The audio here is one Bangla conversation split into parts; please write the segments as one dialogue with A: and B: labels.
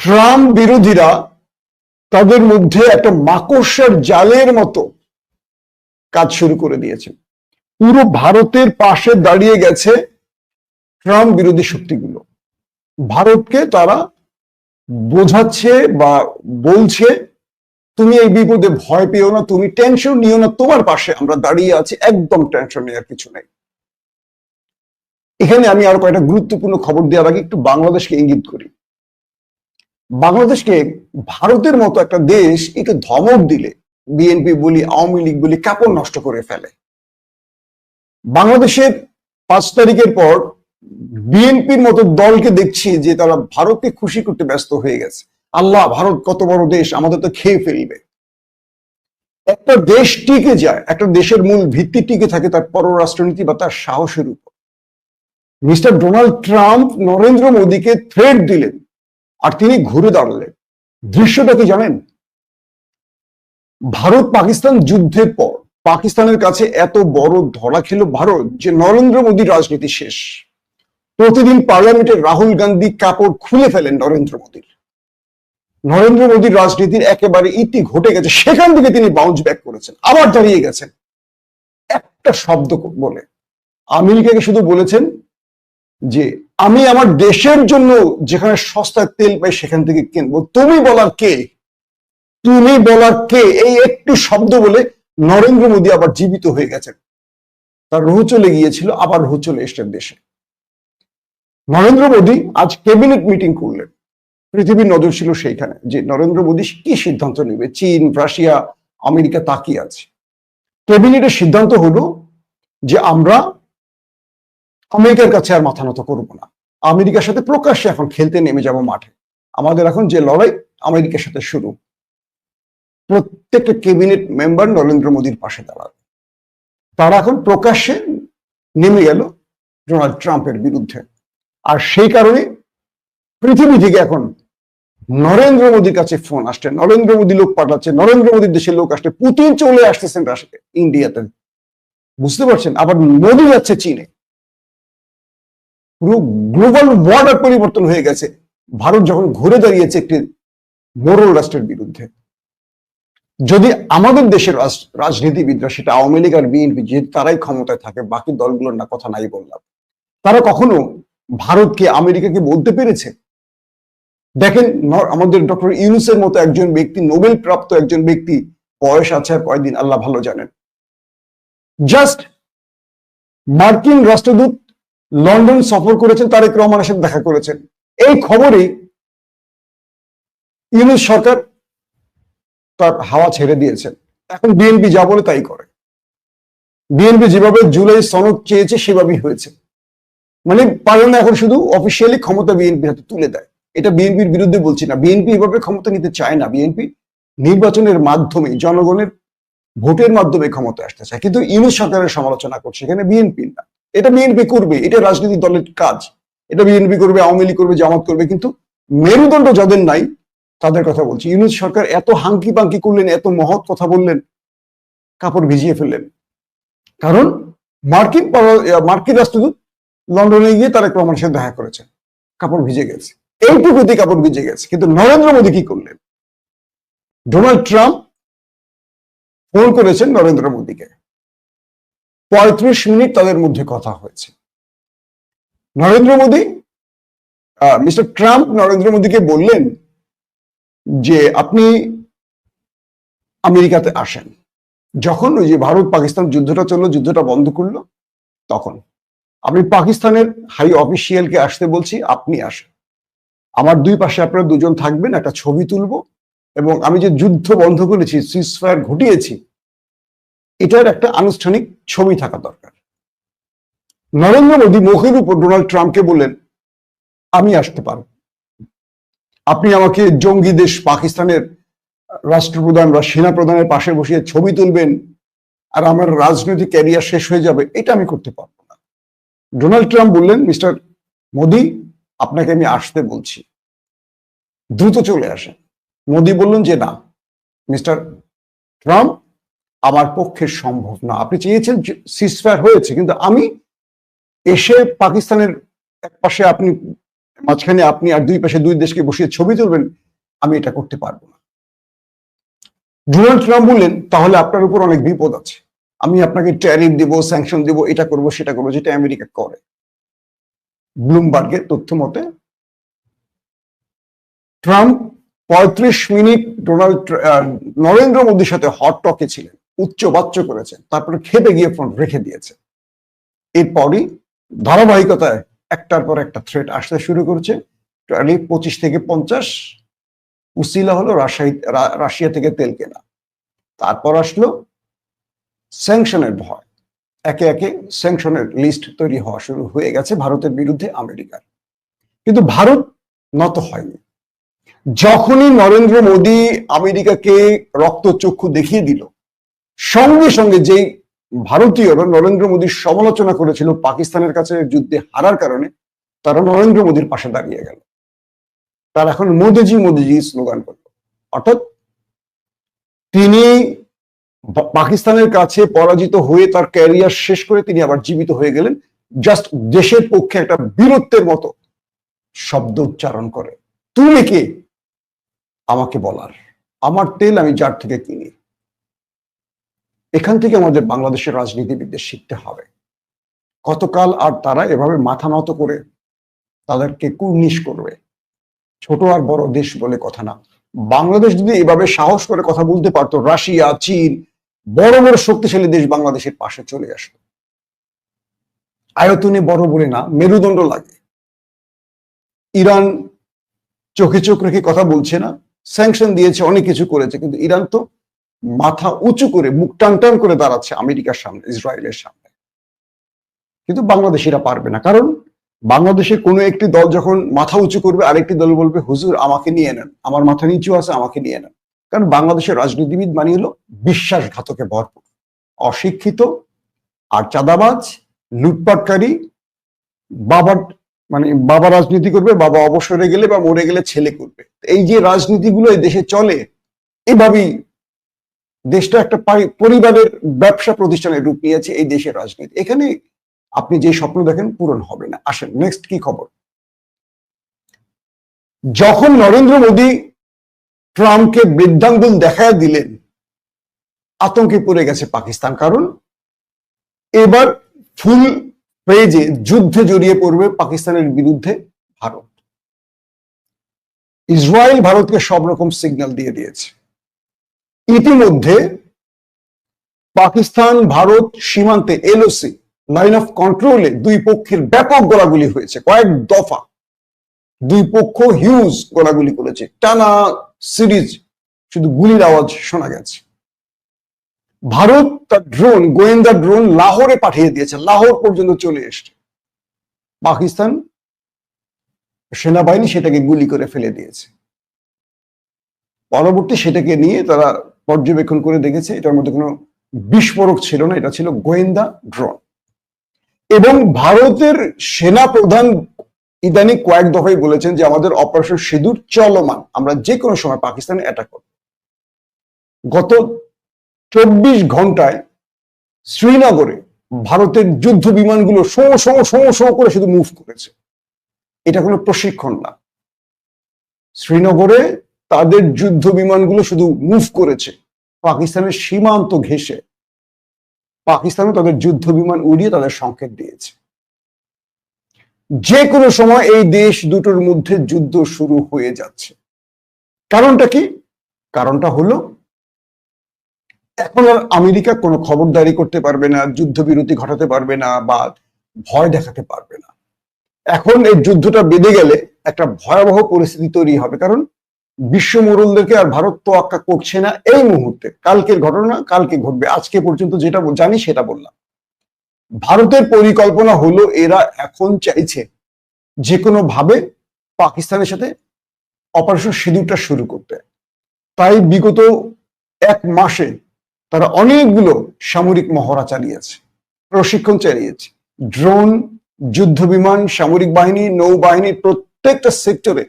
A: ট্রাম্প বিরোধীরা তাদের মধ্যে একটা মাকড়সার জালের মতো কাজ শুরু করে দিয়েছে। পুরো ভারতের পাশে দাঁড়িয়ে গেছে ট্রাম্প বিরোধী শক্তিগুলো। ভারতকে তারা বোঝাচ্ছে বা বলছে, তুমি এই বিপদে ভয় পেও না, তুমি টেনশন নিও না, তোমার পাশে আমরা দাঁড়িয়ে আছি, একদম টেনশন নেওয়ার কিছু নেই। এখানে আমি আরও কয়েকটা গুরুত্বপূর্ণ খবর দেওয়ার আগে একটু বাংলাদেশকে ইঙ্গিত করি। বাংলাদেশকে ভারতের মতো একটা দেশ একটু ধমক দিলে বিএনপি বলি, আওয়ামী লীগ বলি, কাপড় নষ্ট করে ফেলে। বাংলাদেশের পাঁচ তারিখের পর বিএনপির মতো দলকে দেখছি যে তারা ভারতকে খুশি করতে ব্যস্ত হয়ে গেছে। আল্লাহ, ভারত কত বড় দেশ, আমাদের তো খেয়ে ফেলবে। একটা দেশ টিকে যায়, একটা দেশের মূল ভিত্তি টিকে থাকে তার পররাষ্ট্রনীতি বা তার সাহসের উপর। মিস্টার ডোনাল্ড ট্রাম্প, নরেন্দ্র মোদীকে থ্রেট দিলেন। আর তিনি ঘুরে দাঁড়ালেন। দৃশ্যটা কি জানেন? ভারত পাকিস্তান যুদ্ধের পর পাকিস্তানের কাছে এত বড় ধরা খেল ভারত যে নরেন্দ্র মোদীর রাজনীতি শেষ। প্রতিদিন পার্লামেন্টে রাহুল গান্ধী কাপড় খুলে ফেলেন নরেন্দ্র মোদীর। নরেন্দ্র মোদীর রাজনীতির একেবারে ইতি ঘটে গেছে, সেখান থেকে তিনি বাউন্স ব্যাক করেছেন, আবার দাঁড়িয়ে গেছেন। একটা শব্দ বলে, আমেরিকাকে শুধু বলেছেন যে আমি আমার দেশের জন্য যেখানে সস্তায় তেল পাই সেখান থেকে কিনবো। তুমি বলার কে? তুমি বলার কে? এই একটি শব্দ বলে নরেন্দ্র মোদী আবার জীবিত হয়ে গেছেন। তার রুহু চলে গিয়েছিল, আবার রুহু চলে এসছেন দেশে। নরেন্দ্র মোদী আজ ক্যাবিনেট মিটিং করলেন। পৃথিবীর নজর ছিল সেইখানে যে নরেন্দ্র মোদী কি সিদ্ধান্ত নেবে? চীন, রাশিয়া, আমেরিকা তাকিয়ে আছে। ক্যাবিনেটের সিদ্ধান্ত হলো যে আমরা আমেরিকার কাছে আর মাথা নত করব না। আমেরিকার সাথে প্রকাশ্যে এখন খেলতে নেমে যাব মাঠে। আমাদের এখন যে লড়াই আমেরিকার সাথে শুরু। প্রত্যেকটা ক্যাবিনেট মেম্বার নরেন্দ্র মোদীর পাশে দাঁড়াবে। তারা এখন প্রকাশ্যে নেমে গেল ডোনাল্ড ট্রাম্পের বিরুদ্ধে। আর সেই কারণে পৃথিবী থেকে এখন নরেন্দ্র মোদীর কাছে ফোন আসছে। নরেন্দ্র মোদী লোক পাঠাচ্ছে, নরেন্দ্র মোদীর দেশের লোক আসছে, পুতিন চলে আসতেছেন ইন্ডিয়াতে। বুঝতে পারছেন? আবার মোদী যাচ্ছে চীনে। পুরো গ্লোবাল বর্ডার পরিবর্তন হয়ে গেছে। ভারত যখন ঘুরে দাঁড়িয়েছে একটি মোরল রাষ্ট্রের বিরুদ্ধে, যদি আমাদের দেশের রাজনীতিবিদরা, সেটা আওয়ামী লীগ আর বিএনপি যেহেতু তারাই ক্ষমতায় থাকে, বাকি দলগুলোর না কথা নাই বললাম, তারা কখনো ভারতকে, আমেরিকাকে বলতে পেরেছে? দেখেন আমাদের ডক্টর ইউনুসের মতো একজন ব্যক্তি নোবেল প্রাপ্ত একজন ব্যক্তি, বয়স আছে আর কয়েকদিন আল্লাহ ভালো জানেন। জাস্ট মার্কিন রাষ্ট্রদূত লন্ডন সফর করেছেন, তারেক রহমানের সাথে দেখা করেছেন। এই খবরেই ইউনুস সরকার তার হাওয়া ছেড়ে দিয়েছেন। এখন বিএনপি যা বলে তাই করে। বিএনপি যেভাবে জুলাই সনদ চেয়েছে, সেভাবেই হয়েছে। মানে পারে না এখন শুধু অফিসিয়ালি ক্ষমতা বিএনপি হাতে তুলে দেয়। এটা বিএনপির বিরুদ্ধে বলছি না। বিএনপি এভাবে ক্ষমতা নিতে চায় না। বিএনপি নির্বাচনের মাধ্যমে জনগণের ভোটের মাধ্যমে ক্ষমতা আসতে চায়। কিন্তু ইউনুস সরকারের সমালোচনা করছে, এখানে বিএনপি না। এটা বিএনপি করবে, এটা রাজনৈতিক দলের কাজ। এটা বিএনপি করবে, আওয়ামী লীগ করবে, জামাত করবে, কিন্তু মেরুদণ্ড যাদের নাই, তাদের কথা বলছি। ইউনুস সরকার এত হাঙ্কি পাঙ্কি করলেন, এত মহৎ কথা বললেন, কাপড় ভিজিয়ে ফেললেন। কারণ মার্কিন মার্কিন রাষ্ট্রদূত লন্ডনে গিয়ে তারা রহমানের সাথে দেখা করেছেন কাপড় ভিজে গেছে। এইটুকুতে কাপড় ভিজে গেছে। কিন্তু নরেন্দ্র মোদী কি করলেন? ডোনাল্ড ট্রাম্প ফোন করেছেন নরেন্দ্র মোদীকে। পঁয়ত্রিশ মিনিট তাদের মধ্যে কথা হয়েছে। নরেন্দ্র মোদী মিস্টার ট্রাম্প নরেন্দ্র মোদীকে বললেন যে, আপনি আমেরিকাতে আসেন। যখন ওই যে ভারত পাকিস্তান যুদ্ধটা চলল, যুদ্ধটা বন্ধ করল, তখন। আমি পাকিস্তানের হাই অফিসিয়ালকে আসতে বলছি, আপনি আসেন। আমার দুই পাশে আপনারা দুজন থাকবেন, একটা ছবি তুলবো এবং আমি যে যুদ্ধ বন্ধ করেছি সিসফায়ার ঘটিয়েছি এটার একটা আনুষ্ঠানিক ছবি থাকা দরকার। নরেন্দ্র মোদী মুখের উপর ডোনাল্ড ট্রাম্পকে বললেন, আমি আসতে পারব। আপনি আমাকে জঙ্গি দেশ পাকিস্তানের রাষ্ট্রপ্রধান বা সেনা প্রধানের পাশে বসিয়ে ছবি তুলবেন আর আমার রাজনৈতিক ক্যারিয়ার শেষ হয়ে যাবে, এটা আমি করতে পারব না। ডোনাল্ড ট্রাম্প বললেন, মিস্টার মোদি, আপনাকে আমি আসতে বলছি। দ্রুত চলে আসেন। মোদি বললেন যে, না, মিস্টার ট্রাম্প আমার পক্ষে সম্ভব না। আপনি চেয়েছেন সিসফায়ার হয়েছে, কিন্তু আমি এসে পাকিস্তানের এক পাশে আপনি, মাঝখানে আপনি আর দুই পাশে দুই দেশকে বসিয়ে ছবি তুলবেন, আমি এটা করতে পারব না। ডোনাল্ড ট্রাম্প বললেন, তাহলে আপনার উপর অনেক বিপদ আছে। আমি আপনাকে ট্যারিফ দিব স্যাংশন দিব, এটা করব, সেটা করব, যেটা আমেরিকা করে। ব্লুমবার্গের তথ্য মতে, ট্রাম্প পঁয়ত্রিশ মিনিট ডোনাল্ড নরেন্দ্র মোদীর সাথে হট টকে ছিলেন। উচ্চ বাচ্চ করেছেন তারপরে খেপে গিয়ে ফোন রেখে দিয়েছে। এরপরই ধারাবাহিকতায় একটার পর একটা থ্রেট আসতে শুরু করেছে। টোটালি পঁচিশ থেকে পঞ্চাশ, উসিলা হলো রাশিয়া রাশিয়া থেকে তেল কেনা। তারপর আসলো স্যাংশনের ভয়। একে একে স্যাংশনের লিস্ট তৈরি হওয়া শুরু হয়ে গেছে ভারতের বিরুদ্ধে আমেরিকার। কিন্তু ভারত নত হয়নি। যখনই নরেন্দ্র মোদী আমেরিকাকে রক্তচক্ষু দেখিয়ে দিল সঙ্গে সঙ্গে যেই ভারতীয়রা নরেন্দ্র মোদীর সমালোচনা করেছিল পাকিস্তানের কাছে যুদ্ধে হারার কারণে, তারা নরেন্দ্র মোদীর পাশে দাঁড়িয়ে গেল। তার এখন মোদিজি মোদিজি স্লোগান করল। অর্থাৎ তিনি পাকিস্তানের কাছে পরাজিত হয়ে তার ক্যারিয়ার শেষ করে তিনি আবার জীবিত হয়ে গেলেন। জাস্ট দেশের পক্ষে একটা বীরত্বের মতো শব্দ উচ্চারণ করে। তুমি কে? আমাকে বলার। আমার তেল আমি যার থেকে কিনি। এখান থেকে আমাদের বাংলাদেশের রাজনীতিবিদদের শিখতে হবে। কতকাল আর তারা এভাবে মাথা নত করে তাদেরকে কুর্নিশ করবে? ছোট আর বড় দেশ বলে কথা না। বাংলাদেশ যদি এভাবে সাহস করে কথা বলতে পারতো, রাশিয়া, চীন, বড় বড় শক্তিশালী দেশ বাংলাদেশের পাশে চলে আসতো। আয়তনে বড় বলে না, মেরুদণ্ড লাগে। ইরান চোখে চোখ রেখে কথা বলছে না স্যাংশন দিয়েছে, অনেক কিছু করেছে, কিন্তু ইরান তো মাথা উঁচু করে মুখ টান টান করে দাঁড়াচ্ছে আমেরিকার সামনে, ইসরায়েলের সামনে। কিন্তু বাংলাদেশিরা পারবে না। কারণ বাংলাদেশের কোনো একটি দল যখন মাথা উঁচু করবে, আরেকটি দল বলবে, হুজুর, আমাকে নিয়ে নেন। আমার মাথা নিচু আছে, আমাকে নিয়ে নেন। কারণ বাংলাদেশের রাজনীতিবিদ মানে হলো বিশ্বাসঘাতকে ভরপুর। অশিক্ষিত আর চাঁদাবাজ, লুটপাটকারী, বাবার মানে বাবা রাজনীতি করবে, বাবা অবসরে গেলে বা মরে গেলে ছেলে করবে। এই যে রাজনীতিগুলো এই দেশে চলে, এভাবেই দেশটা একটা পরিবারের ব্যবসা প্রতিষ্ঠানের রূপ নিয়েছে এই দেশের রাজনীতি। এখানে আপনি যে স্বপ্ন দেখেন পূরণ হবে না। আসেন নেক্সট কি খবর? যখন নরেন্দ্র মোদী ট্রাম্পকে বৃদ্ধাঙ্গুল দেখায় দিলেন, আতঙ্কে পড়ে গেছে পাকিস্তান। কারণ এবার ফুল পেজে যুদ্ধে জড়িয়ে পড়বে পাকিস্তানের বিরুদ্ধে ভারত। ইসরায়েল ভারতকে সব রকম সিগন্যাল দিয়ে দিয়েছে। ইতিমধ্যে পাকিস্তান, ভারত সীমান্তে এলওসি, লাইন অফ কন্ট্রোলে দুই পক্ষের ব্যাপক গোলাগুলি হয়েছে, কয়েক দফা। দুই পক্ষ হিউজ গোলাগুলি করেছে। টানা সিরিজ, শুধু গুলির আওয়াজ শোনা গেছে। ভারত তার ড্রোন গোয়েন্দা ড্রোন লাহোরে পাঠিয়ে দিয়েছে। লাহোর পর্যন্ত চলে এসছে। পাকিস্তান সেনাবাহিনী সেটাকে গুলি করে ফেলে দিয়েছে। পরবর্তী সেটাকে নিয়ে তারা পর্যবেক্ষণ করে দেখেছে, এটার মধ্যে কোনো বিস্ফোরক ছিল না, এটা ছিল গোয়েন্দা ড্রোন। এবং ভারতের সেনা প্রধান ইদানিং কয়েক দফাই বলেছেন যে আমাদের অপারেশন সিঁদুর চলমান, আমরা যে কোনো সময় পাকিস্তানে অ্যাটাক করব। গত চব্বিশ ঘন্টায় শ্রীনগরে ভারতের যুদ্ধ বিমানগুলো শো শো শো শো করে শুধু মুভ করেছে। এটা কোনো প্রশিক্ষণ না। শ্রীনগরে তাদের যুদ্ধ বিমানগুলো শুধু মুভ করেছে। পাকিস্তানের সীমান্ত ঘেঁষে পাকিস্তানও তাদের যুদ্ধ বিমান উড়িয়ে তাদের সংকেত দিয়েছে। যে কোনো সময় এই দেশ দুটোর মধ্যে যুদ্ধ শুরু হয়ে যাচ্ছে। কারণটা কি? কারণটা হলো, এখন আর আমেরিকা কোনো খবরদারি করতে পারবে না, যুদ্ধবিরতি ঘটাতে পারবে না বা ভয় দেখাতে পারবে না। এখন এই যুদ্ধটা বেঁধে গেলে একটা ভয়াবহ পরিস্থিতি তৈরি হবে। কারণ বিশ্ব মোড়লদেরকে আর ভারত তো আক্কা করছে না এই মুহূর্তে। কালকের ঘটনা, কালকে ঘটবে। আজকে পর্যন্ত যেটা জানি সেটা বললাম। ভারতের পরিকল্পনা হলো এরা এখন চাইছে যে কোনো ভাবে পাকিস্তানের সাথে অপারেশন সিঁদুরটা শুরু করতে। তাই বিগত এক মাসে তারা অনেকগুলো সামরিক মহড়া চালিয়েছে, প্রশিক্ষণ চালিয়েছে। ড্রোন যুদ্ধ বিমান সামরিক বাহিনী, নৌবাহিনী প্রত্যেকটা সেক্টরে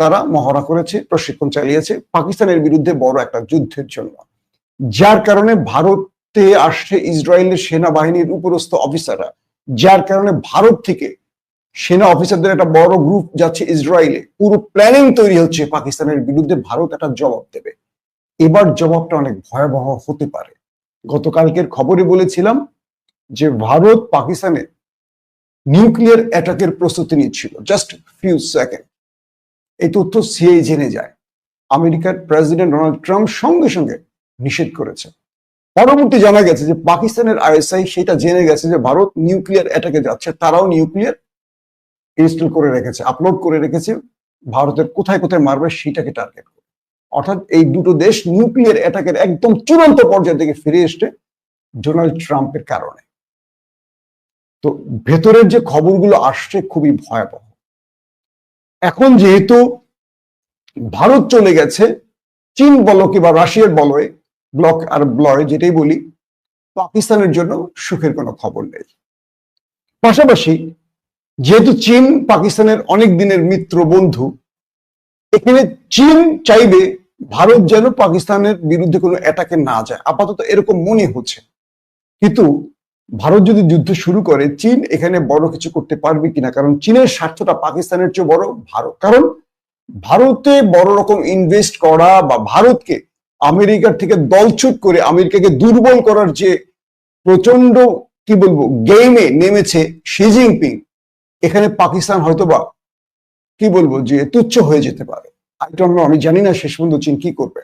A: তারা মহড়া করেছে, প্রশিক্ষণ চালিয়েছে, পাকিস্তানের বিরুদ্ধে বড় একটা যুদ্ধের জন্য। যার কারণে ভারতে আসছে ইসরায়েলের সেনাবাহিনীর উপরস্থ অফিসাররা। যার কারণে ভারত থেকে সেনা অফিসারদের একটা বড় গ্রুপ যাচ্ছে ইসরায়েলে। পুরো প্ল্যানিং তৈরি হচ্ছে পাকিস্তানের বিরুদ্ধে। ভারত একটা জবাব দেবে। এবার জবাবটা অনেক ভয়াবহ হতে পারে। গতকালকের খবরে বলেছিলাম যে ভারত পাকিস্তানে নিউক্লিয়ার অ্যাটাকের প্রস্তুতি নিচ্ছিল। জাস্ট ফিউ সেকেন্ড এই তথ্য সিআই জেনে যায়। আমেরিকার প্রেসিডেন্ট ডোনাল্ড ট্রাম্প সঙ্গে সঙ্গে নিষেধ করেছে। পরবর্তী জানা গেছে যে পাকিস্তানের আইএসআই সেটা জেনে গেছে যে ভারত নিউক্লিয়ার অ্যাটাকে যাচ্ছে, তারাও নিউক্লিয়ার ইনস্টল করে রেখেছে আপলোড করে রেখেছে, ভারতের কোথায় কোথায় মারবে সেটাকে টার্গেট করে। অর্থাৎ এই দুটো দেশ নিউক্লিয়ার অ্যাটাকের একদম চূড়ান্ত পর্যায়ে থেকে ফিরে এসছে ডোনাল্ড ট্রাম্পের কারণে। তো ভেতরের যে খবরগুলো আসছে খুবই ভয়াবহ। এখন যেহেতু ভারত চলে গেছে, চীন বলকে বা রাশিয়ার বলয়ে ব্লক আর ব্লয় যেটাই বলি, পাকিস্তানের জন্য সুখের কোনো খবর নেই। পাশাপাশি যেহেতু চীন পাকিস্তানের অনেক দিনের মিত্র বন্ধু, এখানে চীন চাইবে ভারত যেন পাকিস্তানের বিরুদ্ধে কোনো অ্যাটাকে না যায়। আপাতত এরকম মনে হচ্ছে। কিন্তু ভারত যদি যুদ্ধ শুরু করে, চীন এখানে বড় কিছু করতে পারবে কিনা? কারণ চীনের স্বার্থটা পাকিস্তানের চেয়ে বড় ভারত। কারণ ভারতে বড় রকম ইনভেস্ট করা বা ভারতকে আমেরিকার থেকে দলছুট করে আমেরিকাকে দুর্বল করার যে প্রচণ্ড কি বলব গেমে নেমেছে শি জিনপিং এখানে পাকিস্তান হয়তো বা কি বলব, যে তুচ্ছ হয়ে যেতে পারে। আমি জানি না শেষ পর্যন্ত চীন কি করবে।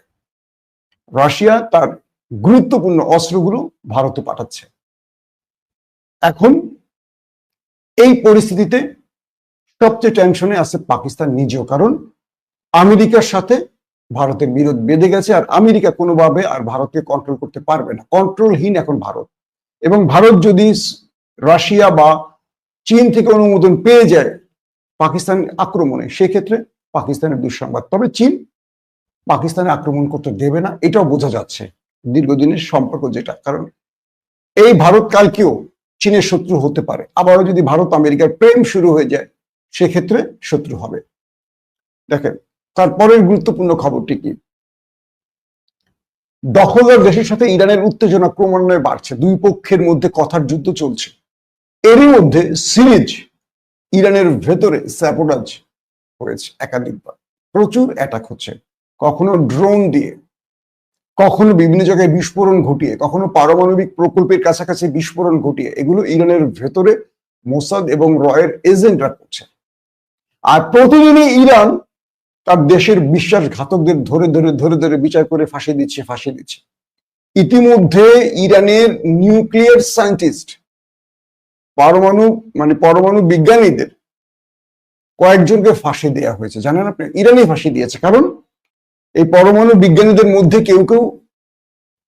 A: রাশিয়া তার গুরুত্বপূর্ণ অস্ত্রগুলো ভারতে পাঠাচ্ছে। এখন এই পরিস্থিতিতে সবচেয়ে টেনশনে আছে পাকিস্তান নিজেও, কারণ আমেরিকার সাথে ভারতের বিরোধ বেঁধে গেছে আর আমেরিকা কোনোভাবে আর ভারতকে কন্ট্রোল করতে পারবে না। কন্ট্রোলহীন এখন ভারত। এবং ভারত যদি রাশিয়া বা চীন থেকে অনুমোদন পেয়ে যায় পাকিস্তান আক্রমণে, সেক্ষেত্রে পাকিস্তানের দুঃসংবাদ। তবে চীন পাকিস্তানে আক্রমণ করতে দেবে না, এটাও বোঝা যাচ্ছে দীর্ঘদিনের সম্পর্ক যেটা। কারণ এই ভারত কালকেও চীনের শত্রু হতে পারে। আবারও যদি ভারত আমেরিকার প্রেম শুরু হয়ে যায়, সেক্ষেত্রে শত্রু হবে। দেখেন তারপরের গুরুত্বপূর্ণ খবরটি কি? দখলদার দেশের সাথে ইরানের উত্তেজনা ক্রমান্বয়ে বাড়ছে। দুই পক্ষের মধ্যে কথার যুদ্ধ চলছে। এরই মধ্যে সিরিজ ইরানের ভেতরে স্যাপোডাজ হয়েছে একাধিকবার। প্রচুর অ্যাটাক হচ্ছে। কখনো ড্রোন দিয়ে কখনো বিভিন্ন জায়গায় বিস্ফোরণ ঘটিয়ে, কখনো পারমাণবিক প্রকল্পের কাছাকাছি বিস্ফোরণ ঘটিয়ে, এগুলো ইরানের ভেতরে মোসাদ এবং রয়ের এজেন্টরা করছে। আর প্রতিদিনই ইরান তার দেশের বিশ্বাসঘাতকদের ধরে ধরে ধরে ধরে বিচার করে ফাঁসি দিচ্ছে ফাঁসি দিচ্ছে। ইতিমধ্যে ইরানের নিউক্লিয়ার সায়েন্টিস্ট, পরমাণু মানে পরমাণু বিজ্ঞানীদের কয়েকজনকে ফাঁসি দেওয়া হয়েছে। জানেন আপনি? ইরানি ফাঁসি দিয়েছে। কারণ এই পরমাণু বিজ্ঞানীদের মধ্যে কেউ কেউ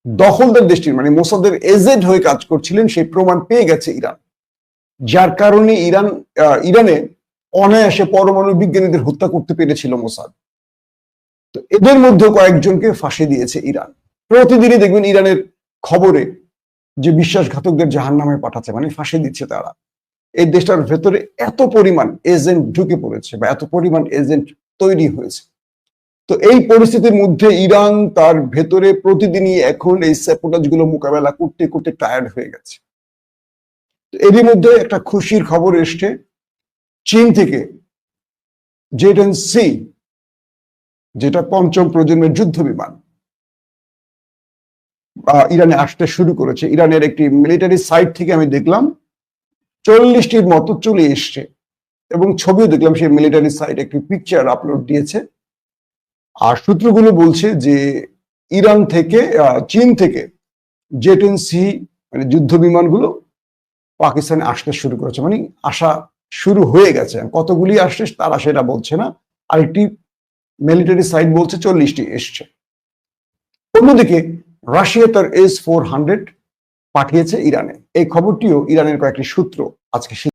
A: দখলদার দেশটির মানে মোসাদের এজেন্ট হয়ে কাজ করছিলেন, সেই প্রমাণ পেয়ে গেছে ইরান। যার কারণে ইরান ইরানে অনায়াসে পরমাণু বিজ্ঞানীদের হত্যা করতে পেরেছিল মোসাদ। তো এদের মধ্যে কয়েকজনকে ফাঁসি দিয়েছে ইরান। প্রতিদিনই দেখবেন ইরানের খবরে যে বিশ্বাসঘাতকদের জাহান নামে পাঠাচ্ছে মানে ফাঁসি দিচ্ছে তারা। এই দেশটার ভেতরে এত পরিমাণ এজেন্ট ঢুকে পড়েছে বা এত পরিমাণ এজেন্ট তৈরি হয়েছে। তো এই পরিস্থিতির মধ্যে ইরান তার ভেতরে প্রতিদিনই এখন এই স্যাপোটাজগুলো মোকাবেলা করতে করতে টায়ার্ড হয়ে গেছে। এরই মধ্যে একটা খুশির খবর এসছে। চীন থেকে জেটেন সি, যেটা পঞ্চম প্রজন্মের যুদ্ধ বিমান ইরানে আসতে শুরু করেছে। ইরানের একটি মিলিটারি সাইট থেকে আমি দেখলাম, চল্লিশটির মতো চলে এসছে। এবং ছবিও দেখলাম, সেই মিলিটারি সাইট একটি পিকচার আপলোড দিয়েছে। আর সূত্রগুলো বলছে যে ইরান থেকে চীন থেকে জেটেন সি মানে যুদ্ধ বিমানগুলো পাকিস্তানে আসতে শুরু করেছে। মানে আসা শুরু হয়ে গেছে। কতগুলি আসছে তারা সেটা বলছে না। আরেকটি মিলিটারি সাইট বলছে চল্লিশটি এসছে। অন্যদিকে রাশিয়া তার এস ফোর হান্ড্রেড পাঠিয়েছে ইরানে। এই খবরটিও ইরানের কয়েকটি সূত্র আজকে